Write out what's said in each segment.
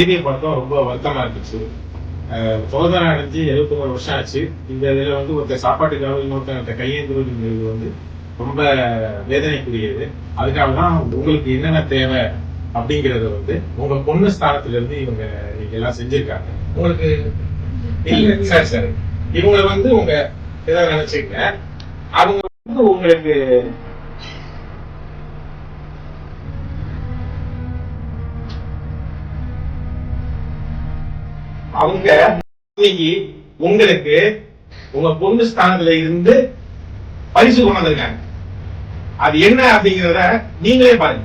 செய்தியை பார்த்தோம் ரொம்ப வருத்தமா இருந்துச்சு. சோதனை அடைஞ்சு எழுபத்தி ஒரு வருஷம் ஆச்சு. இந்த இதுல வந்து ஒருத்தர் சாப்பாட்டுக்காக இன்னொருத்தர் கையேந்துறதுங்கிறது வந்து ரொம்ப வேதனைக்குரியது. அதுக்காக தான் உங்களுக்கு என்னென்ன தேவை அப்படிங்கறத வந்து உங்க பொண்ணு ஸ்தானத்துல இருந்து இவங்க எல்லாம் செஞ்சிருக்காங்க. உங்களுக்கு இல்ல சரி சரி. இவங்களை வந்து உங்க இதை நினைச்சுக்கங்க. அவங்க வந்து உங்களுக்கு அவங்க உங்களுக்கு உங்க பொண்ணு ஸ்தானத்துல இருந்து பரிசு கொண்டு வந்திருக்காங்க. அது என்ன அப்படிங்கறத நீங்களே பாருங்க.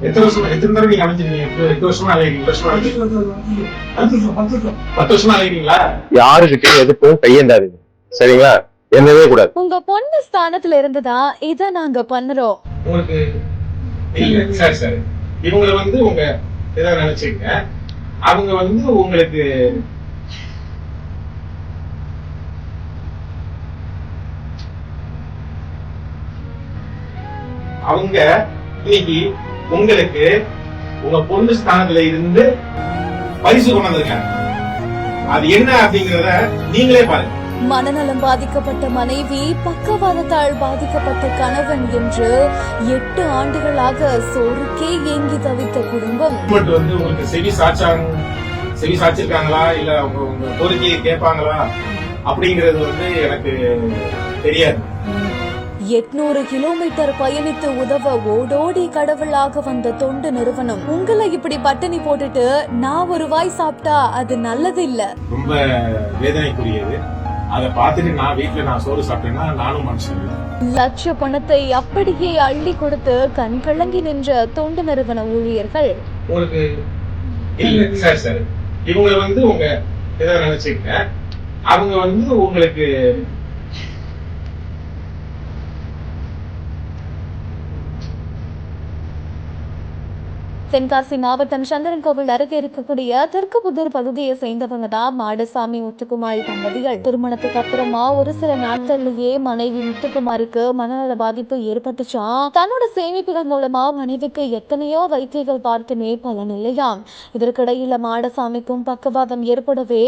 எத்தனை வருஷம் எத்தனை தடவை நீங்க எட்டு- வருஷமா? பத்து வருஷமா எதுக்கும் கையேந்தாதீங்க சரிங்களா? என்னவே கூடாது. உங்க பொண்ணு ஸ்தானத்துல இருந்துதா இத நாங்க பண்ணுறோம். உங்களுக்கு இல்ல சரி சரி இவங்களை வந்து உங்க இதை நினைச்சுக்கங்க அவங்க வந்து உங்களுக்கு அவங்க இன்னைக்கு உங்களுக்கு உங்க பொண்ணு ஸ்தானத்துல இருந்து பரிசு கொண்டு வந்திருக்காங்க. அது என்ன அப்படிங்கறத நீங்களே பாருங்க. மனநலம் பாதிக்கப்பட்ட மனைவி பக்கவாதத்தால் பாதிக்கப்பட்ட கணவன் என்று எட்டு ஆண்டுகளாக சோறுக்கே ஏங்கி தவித்த குடும்பம். வந்து உங்களுக்கு செவி சாச்சாங்க செவி சாச்சிருக்காங்களா? இல்ல உங்க கோரிக்கையை கேட்பாங்களா? அப்படிங்கறது வந்து எனக்கு தெரியாது. எட்நூறு கிலோமீட்டர் பயணித்து உதவ ஓடோடி கடவுளாக வந்த தொண்டு நிறுவனம். உங்களை இப்படி பட்டினி போட்டுட்டு நான் ஒரு வாய் சாப்பிட்டா அது நல்லது இல்ல ரொம்ப வேதனைக்குரியது. அதை பார்த்துட்டு நான் வீட்டுல நான் சோறு சாப்பிட்டேன்னா நானும் மனுஷன். லட்ச பணத்தை அப்படியே அள்ளி கொடுத்து கண் கலங்கி நின்ற தொண்டு நிறுவன ஊழியர்கள். உங்களுக்கு இல்ல சரி சரி இவங்களை வந்து உங்க இதை நினைச்சுக்கங்க அவங்க வந்து உங்களுக்கு தென்காசி மாவட்டம் சந்திரன் கோவில் அருகே இருக்கக்கூடிய தெற்கு புதூர் பகுதியை சேர்ந்தவங்க தான் மாடசாமி முத்துக்குமாரி தம்பதிகள். திருமணத்துக்கு அப்புறமா ஒரு சில நாட்கள்லயே மனைவி முத்துக்குமாருக்கு மனநல பாதிப்பு ஏற்பட்டுச்சாம் தன்னோட சேமிப்புகள் மூலமா மனைவிக்கு எத்தனையோ வைத்தியங்கள் பார்த்துமே பலன் இல்லையாம் இதற்கிடையில மாடசாமிக்கும் பக்கவாதம் ஏற்படவே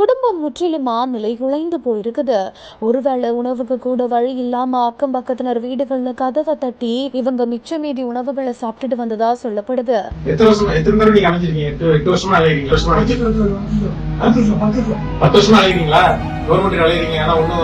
குடும்பம் முற்றிலுமா நிலை குலைந்து போயிருக்குது. ஒருவேளை உணவுக்கு கூட வழி இல்லாம அக்கம் பக்கத்தினர் வீடுகள்ல கதவை தட்டி இவங்க மிச்சமீதி உணவுகளை சாப்பிட்டுட்டு வந்ததா சொல்லப்படுது. எத்தனை வருஷமா எத்தனை தடவை நீங்க அமைச்சிருக்கீங்க எட்டு எட்டு வருஷமா அலைகிறீங்க வருஷமா அலைகிறீங்க பத்து வருஷமா அலையிறீங்களா கவர்மெண்ட் ஆனா ஒண்ணும்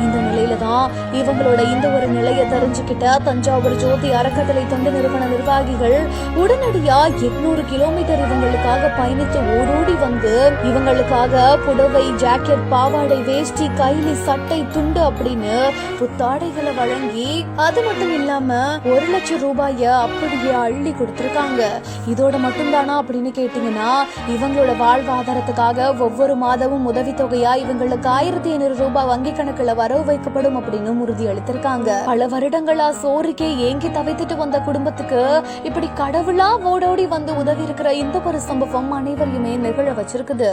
இந்த நிலையில தான் இவங்களோட இந்த ஒரு நிலையை தெரிஞ்சுக்கிட்ட தஞ்சாவூர் ஜோதி அறக்கட்டளை தொண்டு நிறுவன நிர்வாகிகள் உடனடியா எட்நூறு கிலோமீட்டர் இவங்களுக்காக பயணித்து ஓடோடி வந்து இவங்களுக்காக புடவை ஜாக்கெட் பாவாடை வேஷ்டி கைலி சட்டை துண்டு அப்படின்னு புத்தாடைகளை வழங்கி அது மட்டும் இல்லாம ஒரு லட்சம் ரூபாய அப்படியே அள்ளி கொடுத்திருக்காங்க. இதோட மட்டும்தானா அப்படின்னு கேட்டீங்கன்னா இவங்களோட வாழ்வாதாரத்துக்காக ஒவ்வொரு மாதமும் உதவித்தொகையா இவங்களுக்கு ஆயிரத்தி ஐநூறு ரூபாய் வங்கி கணக்குல வரவு வைக்கப்படும் அப்படின்னு உறுதி அளித்திருக்காங்க பல வருடங்களா சோறுக்கே ஏங்கி தவித்துட்டு வந்த குடும்பத்துக்கு இப்படி கடவுளா ஓடோடி வந்து உதவி இருக்கிற இந்த ஒரு சம்பவம் அனைவரையுமே நிகழ வச்சிருக்குது.